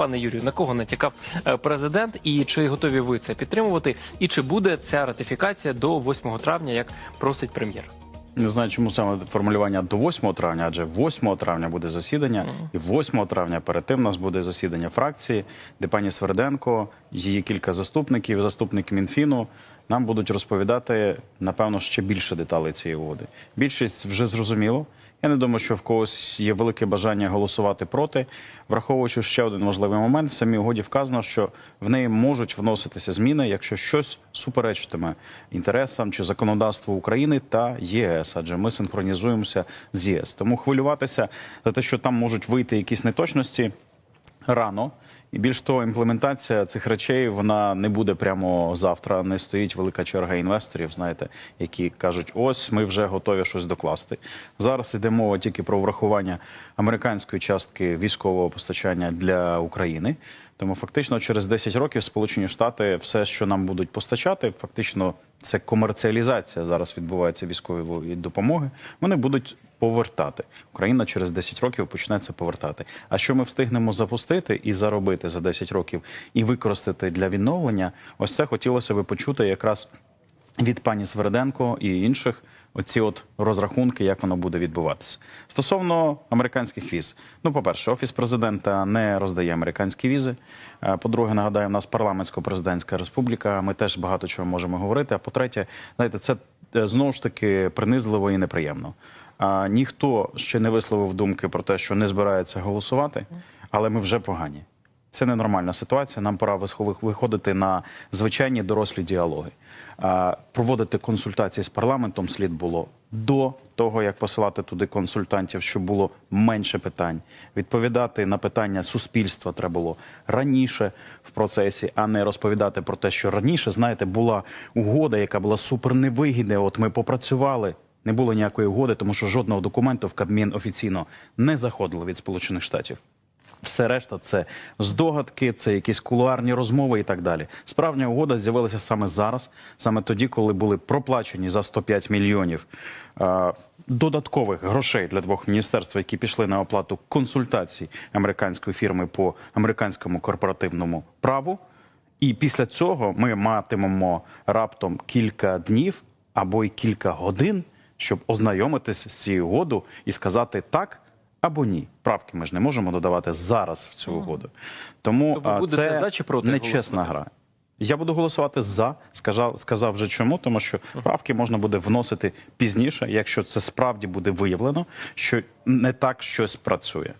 Пане Юрію, на кого натякав е, президент, і чи готові ви це підтримувати? І чи буде ця ратифікація до 8 травня, як просить прем'єр? Не знаю, чому саме формулювання до 8 травня, адже 8 травня буде засідання, і 8 травня перед тим у нас буде засідання фракції, де пані Сверденко, її кілька заступників, заступник Мінфіну нам будуть розповідати, напевно, ще більше деталей цієї угоди. Більшість вже зрозуміло. Я не думаю, що в когось є велике бажання голосувати проти, враховуючи ще один важливий момент. В самій угоді вказано, що в неї можуть вноситися зміни, якщо щось суперечитиме інтересам чи законодавству України та ЄС, адже ми синхронізуємося з ЄС. Тому хвилюватися за те, що там можуть вийти якісь неточності. Рано і більш того, імплементація цих речей вона не буде прямо завтра. Не стоїть велика черга інвесторів, знаєте, які кажуть, ось ми вже готові щось докласти. Зараз йде мова тільки про врахування американської частки військового постачання для України. Тому фактично через 10 років Сполучені Штати все, що нам будуть постачати, фактично це комерціалізація зараз відбувається військової допомоги. Вони будуть повертати. Україна через 10 років почне це повертати. А що ми встигнемо запустити і заробити за 10 років і використати для відновлення? Ось це хотілося би почути якраз від пані Сверденко і інших. Оці от розрахунки, як воно буде відбуватися стосовно американських віз. Ну, по-перше, офіс президента не роздає американські візи. По-друге, нагадаю, у нас парламентсько-президентська республіка. Ми теж багато чого можемо говорити. А по-третє, знаєте, це е, знову ж таки принизливо і неприємно. Ніхто ще не висловив думки про те, що не збирається голосувати, але ми вже погані. Це ненормальна ситуація. Нам пора виходити на звичайні дорослі діалоги. Проводити консультації з парламентом слід було до того, як посилати туди консультантів, щоб було менше питань. Відповідати на питання суспільства треба було раніше в процесі, а не розповідати про те, що раніше, знаєте, була угода, яка була суперневигідна. От ми попрацювали. Не було ніякої угоди, тому що жодного документу в Кабмін офіційно не заходило від Сполучених Штатів. Все решта це здогадки, це якісь кулуарні розмови і так далі. Справжня угода з'явилася саме зараз, саме тоді, коли були проплачені за 105 мільйонів е, додаткових грошей для двох міністерств, які пішли на оплату консультацій американської фірми по американському корпоративному праву. І після цього ми матимемо раптом кілька днів або й кілька годин, щоб ознайомитись з цією угодою і сказати так або ні. Правки ми ж не можемо додавати зараз в цю угоду. Тому То ви будете це за чи проти нечесна голосувати? гра. Я буду голосувати за. Сказав, сказав вже чому, тому що правки можна буде вносити пізніше, якщо це справді буде виявлено, що не так щось працює.